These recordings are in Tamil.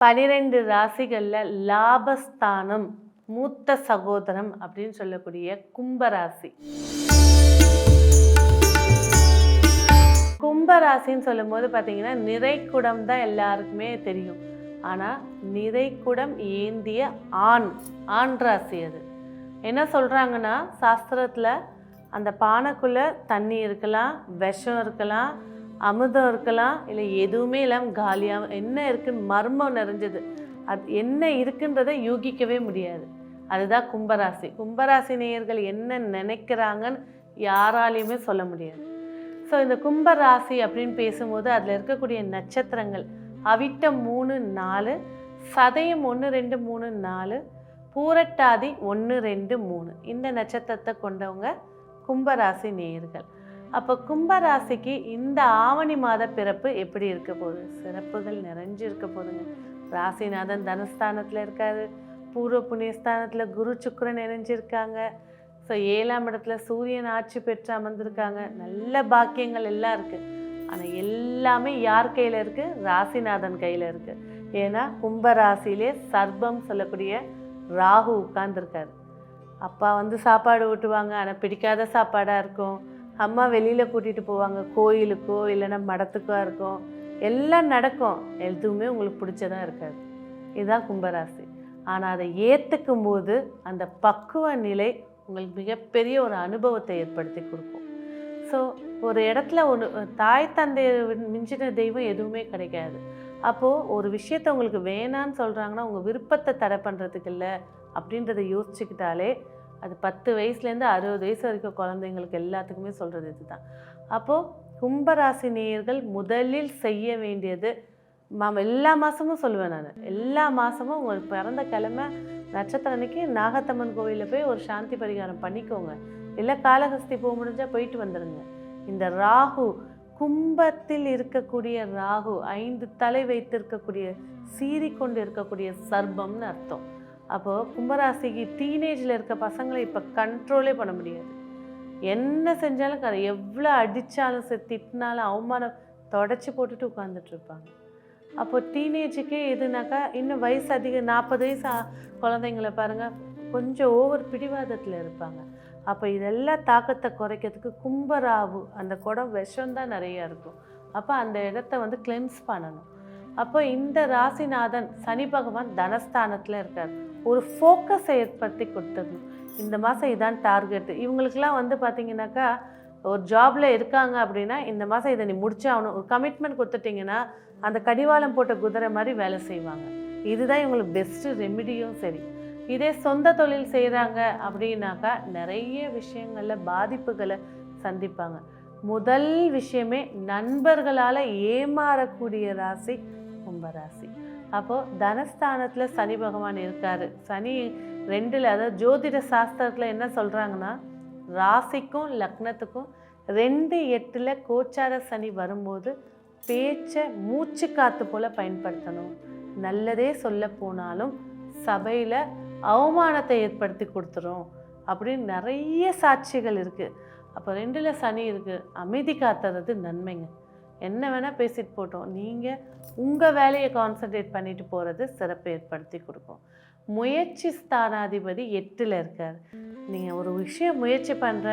பனிரெண்டு ராசிகளில் லாபஸ்தானம் மூத்த சகோதரம் அப்படின்னு சொல்லக்கூடிய கும்பராசி கும்பராசின்னு சொல்லும்போது பார்த்தீங்கன்னா நிறைக்குடம் தான் எல்லாருக்குமே தெரியும். ஆனால் நிறைக்குடம் ஏந்திய ஆண் ஆண் ராசி அது. என்ன சொல்கிறாங்கன்னா சாஸ்திரத்தில் அந்த பானைக்குள்ளே தண்ணி இருக்கலாம் விஷம் இருக்கலாம் அமிர்தம் இருக்கலாம் இல்லை எதுவுமே இல்லாமல் காலியாக என்ன இருக்குன்னு மர்மம் நிறைஞ்சது. அது என்ன இருக்குன்றதை யூகிக்கவே முடியாது. அதுதான் கும்பராசி. கும்பராசி நேயர்கள் என்ன நினைக்கிறாங்கன்னு யாராலையுமே சொல்ல முடியாது. ஸோ இந்த கும்பராசி அப்படின்னு பேசும்போது அதில் இருக்கக்கூடிய நட்சத்திரங்கள் அவிட்டம் மூணு நாலு சதயம் ஒன்று ரெண்டு மூணு நாலு பூரட்டாதி ஒன்று ரெண்டு மூணு. இந்த நட்சத்திரத்தை கொண்டவங்க கும்பராசி நேயர்கள். அப்போ கும்பராசிக்கு இந்த ஆவணி மாத பிறப்பு எப்படி இருக்க போகுது? சிறப்புகள் நிறைஞ்சு இருக்க போகுதுங்க. ராசிநாதன் தனஸ்தானத்தில் இருக்காரு. பூர்வ புண்ணியஸ்தானத்தில் குரு சுக்கரன் இணைஞ்சிருக்காங்க. ஸோ ஏழாம் இடத்துல சூரியன் ஆட்சி பெற்று அமர்ந்திருக்காங்க. நல்ல பாக்கியங்கள் எல்லாம் இருக்குது ஆனால் எல்லாமே யார் கையில் இருக்குது ராசிநாதன் கையில் இருக்குது ஏன்னா கும்பராசிலே சர்பம் சொல்லக்கூடிய ராகு உட்கார்ந்துருக்காரு. அப்பா வந்து சாப்பாடு ஊட்டுவாங்க. ஆனால் பிடிக்காத சாப்பாடாக இருக்கும். அம்மா வெளியில் கூட்டிகிட்டு போவாங்க. கோயிலுக்கோ இல்லைன்னா மடத்துக்கோ இருக்கும் எல்லாம் நடக்கும். எதுவுமே உங்களுக்கு பிடிச்சதாக இருக்காது. இதுதான் கும்பராசி. ஆனால் அதை ஏற்றுக்கும் போது அந்த பக்குவ நிலை உங்களுக்கு மிகப்பெரிய ஒரு அனுபவத்தை ஏற்படுத்தி கொடுக்கும். ஸோ ஒரு இடத்துல ஒன்று தாய் தந்தையை மிஞ்சின தெய்வம் எதுவுமே கிடைக்காது. அப்போது ஒரு விஷயத்த உங்களுக்கு வேணான்னு சொல்கிறாங்கன்னா உங்கள் விருப்பத்தை தடை பண்ணுறதுக்கு இல்லை அப்படின்றத யோசிச்சுக்கிட்டாலே அது பத்து வயசுலேருந்து அறுபது வயசு வரைக்கும் குழந்தைங்களுக்கு எல்லாத்துக்குமே சொல்கிறது இதுதான். அப்போது கும்பராசி நேயர்கள் முதலில் செய்ய வேண்டியது மாம் எல்லா மாதமும் சொல்லுவேன் நான். எல்லா மாதமும் உங்கள் பிறந்த கிழமை நட்சத்திரம் அன்னைக்கு நாகத்தம்மன் கோவிலில் போய் ஒரு சாந்தி பரிகாரம் பண்ணிக்கோங்க. இல்லை காலஹஸ்தி போக முடிஞ்சால் போயிட்டு வந்துடுங்க இந்த ராகு கும்பத்தில் இருக்கக்கூடிய ராகு ஐந்து தலை வைத்திருக்கக்கூடிய சீறிக்கொண்டு இருக்கக்கூடிய சர்பம்னு அர்த்தம். அப்போது கும்பராசிக்கு டீனேஜில் இருக்க பசங்களை இப்போ கண்ட்ரோலே பண்ண முடியாது. என்ன செஞ்சாலும் கரை எவ்வளோ அடித்தாலும் சரி திட்டினாலும் அவமானம் தொடச்சி போட்டுட்டு உட்காந்துட்ருப்பாங்க அப்போ டீனேஜுக்கே எதுனாக்கா இன்னும் வயசு அதிகம் நாற்பது வயசு குழந்தைங்கள குழந்தைங்களை பாருங்கள் கொஞ்சம் ஓவர் பிடிவாதத்தில் இருப்பாங்க. அப்போ இதெல்லாம் தாக்கத்தை குறைக்கிறதுக்கு கும்பராவு அந்த குடம் விஷம் தான் நிறையா இருக்கும். அப்போ அந்த இடத்த வந்து கிளென்ஸ் பண்ணணும். அப்போ இந்த ராசிநாதன் சனி பகவான் தனஸ்தானத்தில் இருக்கார். ஒரு ஃபோக்கஸை ஏற்படுத்தி கொடுத்துடணும். இந்த மாதம் இதான் டார்கெட்டு இவங்களுக்கெல்லாம் வந்து பார்த்தீங்கன்னாக்கா ஒரு ஜாபில் இருக்காங்க அப்படின்னா இந்த மாதம் இதை நீ முடிச்சாகணும் ஒரு கமிட்மெண்ட் கொடுத்துட்டிங்கன்னா அந்த கடிவாளம் போட்ட குதிரை மாதிரி வேலை செய்வாங்க. இதுதான் இவங்களுக்கு பெஸ்ட்டு ரெமிடியும் சரி. இதே சொந்த தொழில் செய்கிறாங்க அப்படின்னாக்கா நிறைய விஷயங்களில் பாதிப்புகளை சந்திப்பாங்க. முதல் விஷயமே நண்பர்களால் ஏமாறக்கூடிய ராசி கும்பராசி அப்போது தனஸ்தானத்தில் சனி பகவான் இருக்கார். சனி ரெண்டில் அதாவது ஜோதிட சாஸ்திரத்தில் என்ன சொல்கிறாங்கன்னா ராசிக்கும் லக்னத்துக்கும் ரெண்டு எட்டில் கோச்சார சனி வரும்போது பேச்சை மூச்சு காத்து போல் பயன்படுத்தணும். நல்லதே சொல்ல போனாலும் சபையில் அவமானத்தை ஏற்படுத்தி கொடுத்துரும் அப்படின்னு நிறைய சாட்சிகள் இருக்குது அப்போ ரெண்டில் சனி இருக்குது அமைதி காத்துறது நன்மைங்க. என்ன வேணால் பேசிட்டு போட்டோம். நீங்கள் உங்கள் வேலையை கான்சென்ட்ரேட் பண்ணிட்டு போகிறது சிறப்பை ஏற்படுத்தி கொடுக்கும். முயற்சி ஸ்தானாதிபதி எட்டில் இருக்கார். நீங்கள் ஒரு விஷயம் முயற்சி பண்ணுற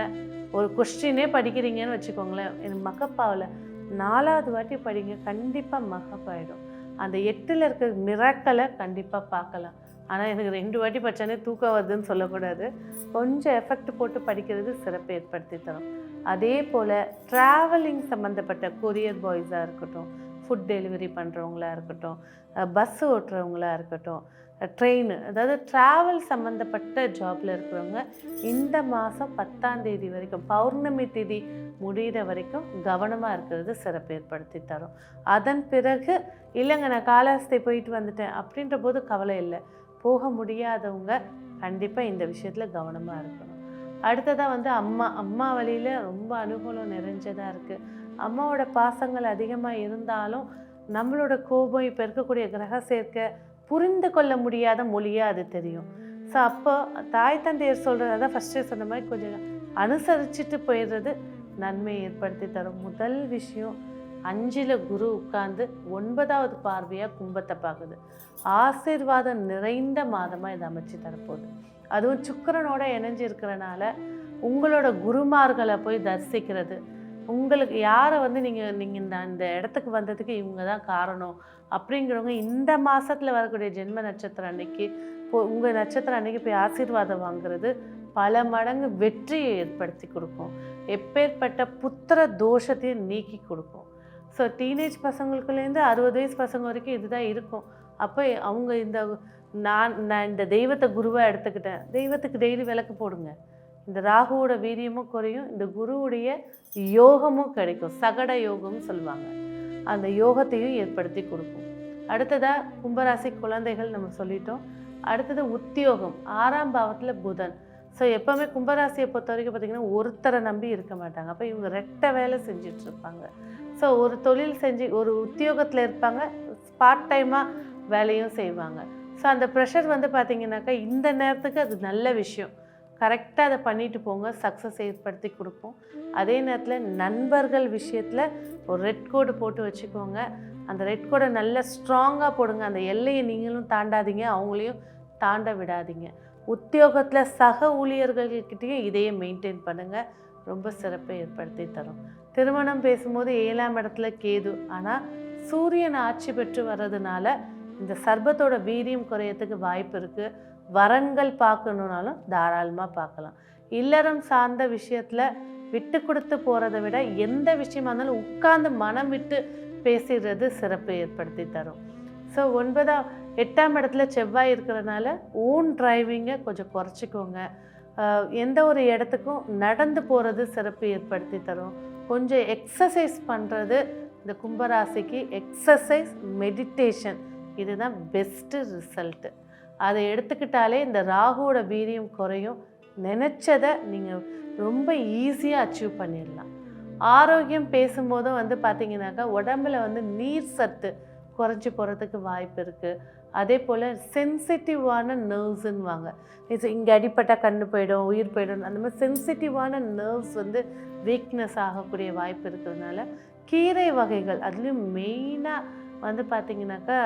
ஒரு கொஸ்டினே படிக்கிறீங்கன்னு வச்சுக்கோங்களேன். எனக்கு மகப்பாவில் நாலாவது வாட்டி படிங்க கண்டிப்பாக மகப்பாயிடும் அந்த எட்டில் இருக்கிற மிராக்களை கண்டிப்பாக பார்க்கலாம். ஆனால் எனக்கு ரெண்டு வாட்டி படித்தானே தூக்கம் வருதுன்னு சொல்லக்கூடாது. கொஞ்சம் எஃபெக்ட் போட்டு படிக்கிறது சிறப்பை ஏற்படுத்தி தரும். அதே போல் ட்ராவலிங் சம்மந்தப்பட்ட கொரியர் பாய்ஸாக இருக்கட்டும் ஃபுட் டெலிவரி பண்ணுறவங்களா இருக்கட்டும் பஸ் ஓட்டுறவங்களா இருக்கட்டும் ட்ரெயின் அதாவது ட்ராவல் சம்மந்தப்பட்ட ஜாபில் இருக்கிறவங்க இந்த மாதம் பத்தாம் தேதி வரைக்கும் பௌர்ணமி தேதி முடிகிற வரைக்கும் கவனமாக இருக்கிறது சிறப்பு ஏற்படுத்தி தரும். அதன் பிறகு இல்லைங்க நான் காலாஸ்தை போயிட்டு வந்துட்டேன் அப்படின்ற போது கவலை இல்லை. போக முடியாதவங்க கண்டிப்பாக இந்த விஷயத்தில் கவனமாக இருக்கணும். அடுத்ததாக வந்து அம்மா. அம்மா வழியில் ரொம்ப அனுகூலம் நிறைஞ்சதாக இருக்குது அம்மாவோட பாசங்கள் அதிகமாக இருந்தாலும் நம்மளோட கோபம் இப்போ இருக்கக்கூடிய கிரக சேர்க்கை புரிந்து கொள்ள முடியாத மொழியாக அது தெரியும். ஸோ அப்போ தாய் தந்தையர் சொல்கிறத அதான் ஃபஸ்ட்டே சொன்ன மாதிரி கொஞ்சம் அனுசரிச்சுட்டு போயிடுறது நன்மையை ஏற்படுத்தி தரும். முதல் விஷயம் அஞ்சில் குரு உட்கார்ந்து ஒன்பதாவது பார்வையாக கும்பத்தை பார்க்குது. ஆசீர்வாதம் நிறைந்த மாதமாக இதை அமைச்சு தரப்போகுது. அதுவும் சுக்கரனோட இணைஞ்சு இருக்கிறனால உங்களோட குருமார்களை போய் தரிசிக்கிறது. உங்களுக்கு யாரை வந்து நீங்கள் நீங்கள் இந்த இந்த இடத்துக்கு வந்ததுக்கு இவங்க தான் காரணம் அப்படிங்கிறவங்க இந்த மாதத்தில் வரக்கூடிய ஜென்ம நட்சத்திரம் அன்னைக்கு போ உங்கள் நட்சத்திரம் அன்னைக்கு போய் ஆசீர்வாதம் வாங்குறது பல மடங்கு வெற்றியை ஏற்படுத்தி கொடுக்கும். எப்பேற்பட்ட புத்திர தோஷத்தையும் நீக்கி கொடுக்கும். ஸோ டீனேஜ் பசங்களுக்குள்ளேருந்து அறுபது வயசு பசங்க வரைக்கும் இதுதான் இருக்கும். அப்போ அவங்க இந்த நான் நான் இந்த தெய்வத்தை குருவாக எடுத்துக்கிட்டேன். தெய்வத்துக்கு டெய்லி விளக்கு போடுங்க. இந்த ராகுவோட வீரியமும் குறையும் இந்த குருவுடைய யோகமும் கிடைக்கும். சகட யோகம்னு சொல்லுவாங்க. அந்த யோகத்தையும் ஏற்படுத்தி கொடுக்கும். அடுத்ததாக கும்பராசி குழந்தைகள் நம்ம சொல்லிட்டோம். அடுத்தது உத்தியோகம். ஆறாம் பாவத்தில் புதன். ஸோ எப்போவுமே கும்பராசியை பொறுத்த வரைக்கும் பார்த்திங்கன்னா ஒருத்தரை நம்பி இருக்க மாட்டாங்க. அப்போ இவங்க ரெட்டை வேலை செஞ்சிட்ருப்பாங்க ஸோ ஒரு தொழில் செஞ்சு ஒரு உத்தியோகத்தில் இருப்பாங்க பார்ட் டைமாக வேலையும் செய்வாங்க. ஸோ அந்த ப்ரெஷர் வந்து பார்த்திங்கனாக்கா இந்த நேரத்துக்கு அது நல்ல விஷயம். கரெக்டாக அதை பண்ணிட்டு போங்க சக்ஸஸ் ஏற்படுத்தி கொடுப்போம். அதே நேரத்தில் நண்பர்கள் விஷயத்தில் ஒரு ரெட் கோடு போட்டு வச்சுக்கோங்க. அந்த ரெட் கோடை நல்லா ஸ்ட்ராங்காக போடுங்க. அந்த எல்லையை நீங்களும் தாண்டாதீங்க அவங்களையும் தாண்ட விடாதீங்க. உத்தியோகத்தில் சக ஊழியர்கள்கிட்டையும் இதையே மெயின்டைன் பண்ணுங்கள் ரொம்ப சிறப்பை ஏற்படுத்தி தரும். திருமணம் பேசும்போது ஏழாம் இடத்துல கேது. ஆனால் சூரியன் ஆட்சி பெற்று வர்றதுனால இந்த சர்பத்தோட வீரியம் குறையத்துக்கு வாய்ப்பு இருக்குது வரன்கள் பார்க்கணுன்னாலும் தாராளமாக பார்க்கலாம். இல்லறம் சார்ந்த விஷயத்தில் விட்டு கொடுத்து போகிறத விட எந்த விஷயமா இருந்தாலும் உட்கார்ந்து மனம் விட்டு பேசிடுறது சிறப்பு ஏற்படுத்தி தரும். ஸோ ஒன்பதாம் எட்டாம் இடத்துல செவ்வாய் இருக்கிறனால ஓன் டிரைவிங்கை கொஞ்சம் குறைச்சிக்கோங்க. எந்த ஒரு இடத்துக்கும் நடந்து போகிறது சிறப்பு ஏற்படுத்தி தரும். கொஞ்சம் எக்ஸசைஸ் பண்ணுறது இந்த கும்பராசிக்கு எக்ஸசைஸ் மெடிடேஷன் இதுதான் பெஸ்ட்டு ரிசல்ட்டு அதை எடுத்துக்கிட்டாலே இந்த ராகுவோட வீரியம் குறையும். நினச்சதை நீங்கள் ரொம்ப ஈஸியாக அச்சீவ் பண்ணிடலாம். ஆரோக்கியம் பேசும்போதும் வந்து பார்த்திங்கனாக்கா உடம்புல வந்து நீர் சத்து குறைஞ்சி போகிறதுக்கு வாய்ப்பு இருக்குது அதே போல் சென்சிட்டிவான நர்வ்ஸுன்னுவாங்க இது இங்கே அடிப்பட்டால் கண்ணு போயிடும் உயிர் போயிடும் அந்த மாதிரி சென்சிட்டிவான நர்வ்ஸ் வந்து வீக்னஸ் ஆகக்கூடிய வாய்ப்பு இருக்கிறதுனால கீரை வகைகள் அதுலேயும் மெயினாக வந்து பார்த்தீங்கன்னாக்கா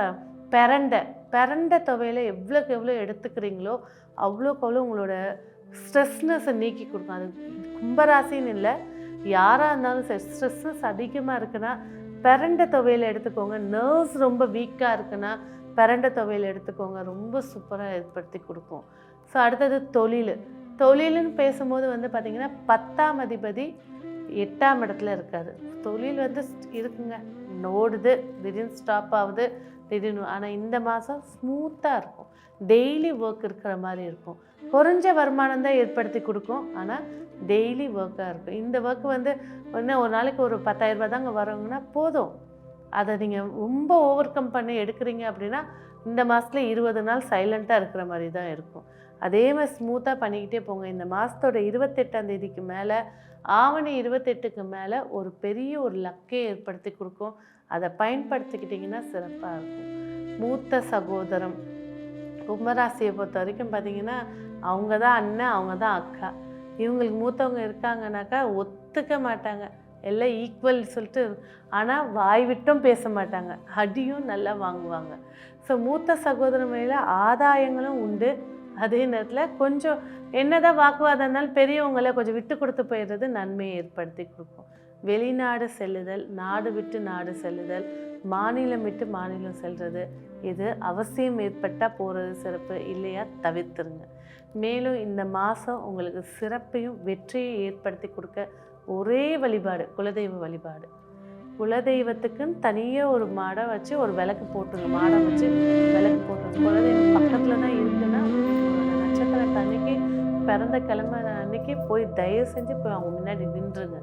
பெரண்டை பெரண்டை துவையில் எவ்வளோக்கு எவ்வளோ எடுத்துக்கிறீங்களோ அவ்வளோக்கு அவ்வளோ உங்களோட ஸ்ட்ரெஸ்னஸை நீக்கி கொடுக்கும். அது கும்பராசின்னு இல்லை யாராக இருந்தாலும் சரி ஸ்ட்ரெஸ்னஸ் அதிகமாக இருக்குன்னா பெரண்டை துவையில் எடுத்துக்கோங்க. நர்வ்ஸ் ரொம்ப வீக்காக இருக்குன்னா பெரண்டை துவையில் எடுத்துக்கோங்க. ரொம்ப சூப்பராக ஏற்படுத்தி கொடுக்கும். ஸோ அடுத்தது தொழில். தொழிலுன்னு பேசும்போது வந்து பார்த்திங்கன்னா பத்தாம் அதிபதி எட்டாம் இடத்துல இருக்காது தொழில் வந்து இருக்குங்க. ஓடுது திடீர்னு ஸ்டாப் ஆகுது திடீர்னு ஆனால் இந்த மாதம் ஸ்மூத்தாக இருக்கும். டெய்லி ஒர்க் இருக்கிற மாதிரி இருக்கும். குறைஞ்ச வருமானம் தான் ஏற்படுத்தி கொடுக்கும். ஆனால் டெய்லி ஒர்க்காக இருக்கும். இந்த ஒர்க் வந்து என்ன ஒரு நாளைக்கு ஒரு பத்தாயிரம் தாங்க வரவங்கன்னா போதும். அதை நீங்கள் ரொம்ப ஓவர் கம் பண்ணி எடுக்கிறீங்க அப்படின்னா இந்த மாதத்துல இருபது நாள் சைலண்ட்டாக இருக்கிற மாதிரி தான் இருக்கும். அதே மாதிரி ஸ்மூத்தாக பண்ணிக்கிட்டே போங்க. இந்த மாதத்தோட இருபத்தெட்டாம் தேதிக்கு மேலே ஆவணி இருபத்தெட்டுக்கு மேலே ஒரு பெரிய ஒரு லக்கை ஏற்படுத்தி கொடுக்கும். அதை பயன்படுத்திக்கிட்டிங்கன்னா சிறப்பாக இருக்கும். மூத்த சகோதரம் கும்பராசியை பொறுத்த வரைக்கும் பார்த்தீங்கன்னா அவங்க தான் அண்ணன் அவங்க தான் அக்கா. இவங்களுக்கு மூத்தவங்க இருக்காங்கனாக்கா ஒத்துக்க மாட்டாங்க. எல்லாம் ஈக்குவல் சொல்லிட்டு ஆனால் வாய் விட்டும் பேச மாட்டாங்க. அடியும் நல்லா வாங்குவாங்க. ஸோ மூத்த சகோதரமையில் ஆதாயங்களும் உண்டு. அதே நேரத்தில் கொஞ்சம் என்னதான் வாக்குவாதம் இருந்தாலும் பெரியவங்களை கொஞ்சம் விட்டு கொடுத்து போயிடுறது நன்மையை ஏற்படுத்தி கொடுக்கும். வெளிநாடு செல்லுதல் நாடு விட்டு நாடு செல்லுதல் மாநிலம் விட்டு மாநிலம் செல்வது இது அவசியம் ஏற்பட்டால் போகிறது சிறப்பு இல்லையா? தவிர்த்துருங்க. மேலும் இந்த மாதம் உங்களுக்கு சிறப்பையும் வெற்றியை ஏற்படுத்தி கொடுக்க ஒரே வழிபாடு குலதெய்வ வழிபாடு. குலதெய்வத்துக்குன்னு தனியாக ஒரு மாடை வச்சு ஒரு விளக்கு போட்டுருங்க மாடை வச்சு விளக்கு போட்டுருங்க குலதெய்வம் பக்கத்தில் தான் இருக்குன்னா நட்சத்திரத்தை அன்னைக்கு பிறந்த கிழமை அன்னைக்கு போய் தயவு செஞ்சு போய் அவங்க முன்னாடி நின்றுங்க.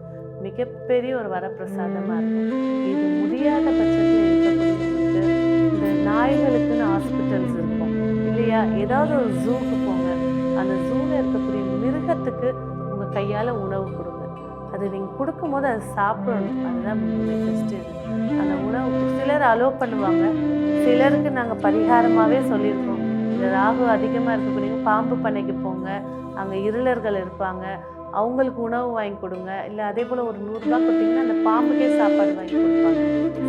மிகப்பெரிய ஒரு வரப்பிரசாதமாக இருக்கும். இது முடியாத பட்சத்தில் இருக்கக்கூடியவங்களுக்கு இந்த நாய்களுக்குன்னு ஹாஸ்பிட்டல்ஸ் இருக்கும். இல்லையா? ஏதாவது ஒரு ஜூக்கு போங்க. அந்த ஜூவில் இருக்கக்கூடிய மிருகத்துக்கு உங்கள் கையால் உணவு கொடுங்க. அது நீங்கள் கொடுக்கும்போது அதை சாப்பிடணும். அதுதான் பெஸ்ட்டு அந்த உணவு சிலர் அலோவ் பண்ணுவாங்க. சிலருக்கு நாங்கள் பரிகாரமாகவே சொல்லியிருக்கோம். இந்த ராகு அதிகமாக இருக்கக்கூடிய பாம்பு பண்ணைக்கு போங்க. அங்கே இருளர்கள் இருப்பாங்க. அவங்களுக்கு உணவு வாங்கி கொடுங்க. இல்லை அதே போல் ஒரு நூறுரூபா கொடுத்தீங்கன்னா அந்த பாம்புக்கே சாப்பாடு வாங்கி கொடுப்பாங்க.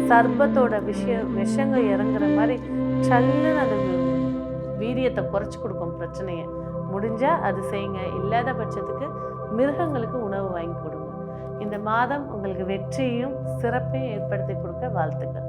சர்பத்தோட விஷயம் விஷங்க இறங்குற மாதிரி சல்லுன்னு அது வீரியத்தை குறைச்சி கொடுக்கும் பிரச்சனையை. முடிஞ்சால் அது செய்யுங்க. இல்லாத பட்சத்துக்கு மிருகங்களுக்கு உணவு வாங்கி கொடுங்க இந்த மாதம் உங்களுக்கு வெற்றியும் சிறப்பையும் ஏற்படுத்தி கொடுக்க வாழ்த்துக்கள்.